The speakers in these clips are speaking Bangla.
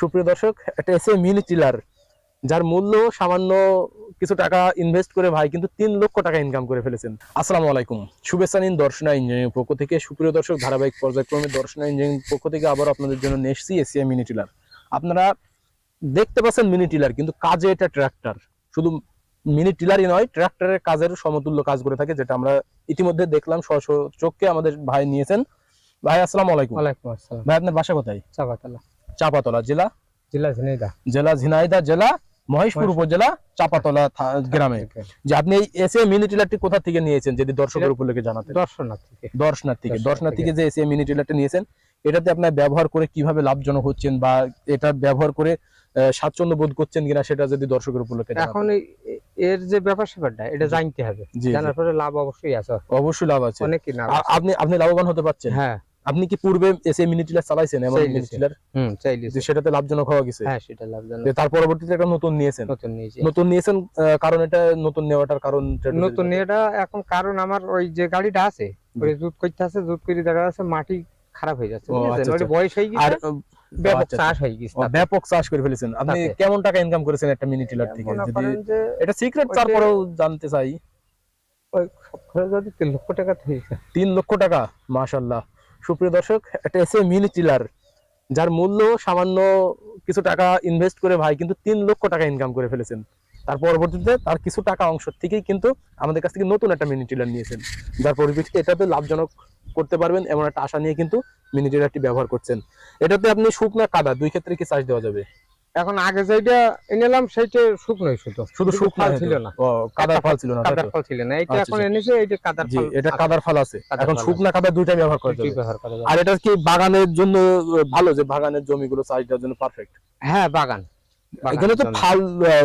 সুপ্রিয় দর্শক একটা এসে মিনি টিলার যার মূল্য সামান্য কিছু টাকা ইনভেস্ট করে ভাই কিন্তু তিন লক্ষ টাকা ইনকাম করে ফেলেছেন। আসসালামু আলাইকুম। শুভেচ্ছা নিন দর্শনা ইঞ্জিনিয়ারিং পক্ষ থেকে। সুপ্রিয় দর্শক ধারাবাহিক পর্যায়ক্রমে দর্শনা ইঞ্জিনিয়ারিং পক্ষ থেকে আবার আপনাদের জন্য নিয়ে এসেছি এসিআই মিনি টিলার আপনারা দেখতে পাচ্ছেন মিনি টিলার কিন্তু কাজে এটা ট্র্যাক্টর শুধু মিনি টিলারই নয় ট্রাক্টরের কাজের সমতুল্য কাজ করে থাকে যেটা আমরা ইতিমধ্যে দেখলাম স্ব চোখকে আমাদের ভাই নিয়েছেন। ভাই আসসালামু আলাইকুম। ওয়ালাইকুম আসসালাম। ভাই আপনার বাসা কোথায়? চাপাতলা। চাপাতলা জেলা? জেলা ঝিনাইদহ। জেলা ঝিনাইদহ জেলা মহেশপুর উপজেলা চাপাতলা গ্রামে। যে আপনি এই এসএ মিনি টিলারটি কোথা থেকে নিয়েছেন যদি দর্শকের উপলক্ষে জানাতে দর্শনার্থ থেকে। দর্শনাথ থেকে। দর্শনাথ দর্শনাথ থেকে। যে এসএ মিনি টিলারটি নিয়েছেন এটাতে আপনার ব্যবহার করে কীভাবে লাভজনক হচ্ছেন বা এটা ব্যবহার করে স্বাচ্ছন্দ্য বোধ করছেন কিনা সেটা যদি দর্শকের উপলক্ষে। এখন এর যে ব্যাপার স্যাপারটা এটা জানতে হবে। জানার পরে লাভ অবশ্যই আছে। অবশ্যই লাভ আছে। অনেক আপনি আপনি লাভবান হতে পারছেন। হ্যাঁ। আপনি কি পূর্বে এসএ মিনি টিলার চালাইছেন এমন মিনি টিলার হুম চাইলে সেটাতে লাভজনক হওয়া গেছে। হ্যাঁ সেটা লাভজনক। তার পরবর্তীতে একটা নতুন নিয়েছেন। নতুন নিয়েছি। নতুন নিয়েছেন কারণ এটা নতুন নেওয়াটার কারণ নতুন এটা এখন কারণ আমার ওই যে গাড়িটা আছে ওই জুত করতে আছে জুত করে দেখা যাচ্ছে মাটি খারাপ হয়ে যাচ্ছে? আচ্ছা, আচ্ছা। বয়স হয়ে আর গেছে আহ, ব্যাপক আচ্ছা, চাষ হয়ে গেছে ব্যাপক চাষ করে ফেলেছেন। আপনি কেমন টাকা ইনকাম করেছেন একটা মিনি টিলার থেকে? যদি এটা সিক্রেট তারপরেও জানতে চাই। ওই সব যদি তিন লক্ষ টাকা হয়েছে তিন লক্ষ টাকা মাশাল্লাহ সুপ্রিয় দর্শক, একটা এসে মিনি টিলার যার মূল্য সামান্য কিছু টাকা ইনভেস্ট করে ভাই কিন্তু তিন লক্ষ টাকা ইনকাম করে ফেলেছেন। তার পরবর্তীতে তার কিছু টাকা অংশ থেকেই কিন্তু আমাদের কাছ থেকে নতুন একটা মিনি টিলার নিয়েছেন, যার পরিপ্রেক্ষিতে এটাতে লাভজনক করতে পারবেন এমন একটা আশা নিয়ে কিন্তু মিনি টিলারটি ব্যবহার করছেন। এটাতে আপনি শুকনা কাদা, দুই ক্ষেত্রে কি চাষ দেওয়া যাবে? এখন আগে যেটা এনেলাম সেইটা শুকনোই শুধু শুধু শুকনো ছিল না। ও কাদার ফল ছিল না কাদার ফল ছিল না। এটা আচ্ছা, এখন আচ্ছা। এনেছে এইটা কাদার ফল এটা কাদার ফল আছে। এখন শুকনা কাদা দুইটা ব্যবহার করা যাবে। ব্যবহার করা যাবে। আর এটা কি বাগানের জন্য ভালো যে বাগানের জমিগুলো চাষ দেওয়ার জন্য পারফেক্ট হ্যাঁ বাগান। এখানে তো ফাল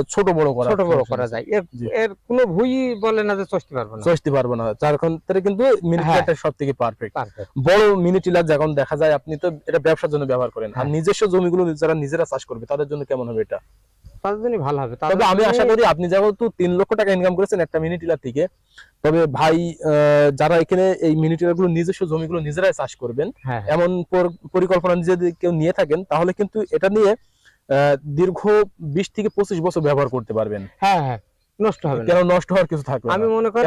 ছোট বড় করা ছোট বড় করা যায়। এর এর কোনো ভুই বলে না যে চষতে পারব না। চষতে পারব না। ক্ষেত্রে কিন্তু মিনি হ্যাঁ। টিলারটা পারফেক্ট পারফেক্ট বড় মিনি টিলার যখন দেখা যায় আপনি তো এটা ব্যবসার জন্য ব্যবহার করেন। আর হ্যাঁ। নিজস্ব জমিগুলো যারা নিজেরা চাষ করবে তাদের জন্য কেমন হবে এটা? তার জন্য ভালো হবে। তবে আমি আশা করি আপনি যেহেতু তিন লক্ষ টাকা ইনকাম করেছেন একটা মিনি টিলার থেকে তবে ভাই যারা এখানে এই মিনি টিলারগুলো নিজস্ব জমিগুলো নিজেরাই চাষ করবেন হ্যাঁ। এমন পর- পরিকল্পনা যদি কেউ নিয়ে থাকেন তাহলে কিন্তু এটা নিয়ে দীর্ঘ বিশ থেকে পঁচিশ বছর ব্যবহার করতে পারবেন। হ্যাঁ হ্যাঁ নষ্ট হবে কেন নষ্ট হওয়ার কিছু থাকবে আমি মনে করি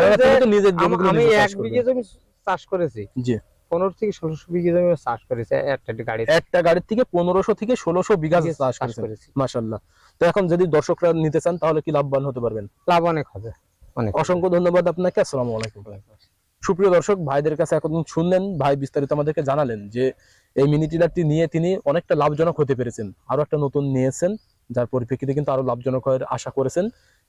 নিজের আমি এক বিঘে জমি চাষ করেছি। জি। পনেরো থেকে ষোলোশো বিঘে জমি চাষ করেছে একটা গাড়ি একটা গাড়ির থেকে পনেরোশো থেকে ষোলোশো বিঘা চাষ করেছি। মাসাল্লাহ তো এখন যদি দর্শকরা নিতে চান তাহলে কি লাভবান হতে পারবেন? লাভ অনেক হবে অনেক অসংখ্য ধন্যবাদ আপনাকে আসসালামু আলাইকুম। সুপ্রিয় দর্শক ভাইদের কাছে এখন শুনলেন ভাই বিস্তারিত আমাদেরকে জানালেন যে এই মিনি টিলারটি নিয়ে তিনি অনেকটা লাভজনক হতে পেরেছেন। আরও একটা নতুন নিয়েছেন যার পরিপ্রেক্ষিতে কিন্তু আরও লাভজনক হওয়ার আশা করেছেন।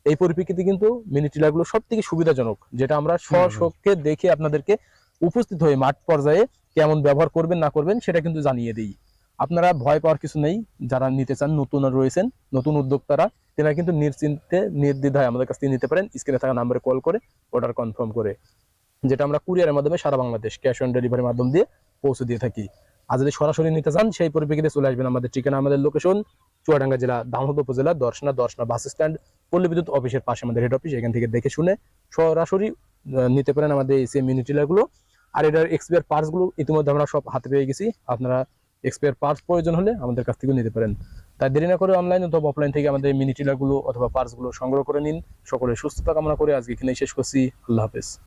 এই পরিপ্রেক্ষিতে কিন্তু মিনি টিলারগুলো সব থেকে সুবিধাজনক যেটা আমরা স্বচক্ষে দেখে আপনাদেরকে উপস্থিত হয়ে মাঠ পর্যায়ে কেমন ব্যবহার করবেন না করবেন সেটা কিন্তু জানিয়ে দিই। আপনারা ভয় পাওয়ার কিছু নেই যারা নিতে চান নতুন রয়েছেন নতুন উদ্যোক্তারা তেনারা কিন্তু নিশ্চিন্তে নির্দ্বিধায় আমাদের কাছ থেকে নিতে পারেন স্ক্রিনে থাকা নাম্বারে কল করে অর্ডার কনফার্ম করে যেটা আমরা কুরিয়ারের মাধ্যমে সারা বাংলাদেশ ক্যাশ অন ডেলিভারির মাধ্যম দিয়ে পৌঁছে দিয়ে থাকি। আর যদি সরাসরি নিতে চান, সেই পরিপ্রেক্ষিতে চলে আসবেন আমাদের ঠিকানা, আমাদের লোকেশন চুয়াডাঙ্গা জেলা দামোদ উপজেলা, দর্শনা দর্শনা বাস স্ট্যান্ড পল্লী বিদ্যুৎ অফিসের পাশে আমাদের হেড অফিস এখান থেকে দেখে শুনে সরাসরি নিতে পারেন আমাদের এই সেমগুলো আর এটার এক্সপায়ার পার্টসগুলো ইতিমধ্যে আমরা সব হাতে পেয়ে গেছি। আপনারা এক্সপায়ার পার্টস প্রয়োজন হলে আমাদের কাছ থেকে নিতে পারেন। তাই দেরি না করে অনলাইন অথবা অফলাইন থেকে আমাদের মিনি গুলো অথবা পার্টসগুলো সংগ্রহ করে নিন। সকলে সুস্থতা কামনা করে আজকে এখানে শেষ করছি। আল্লাহ হাফেজ।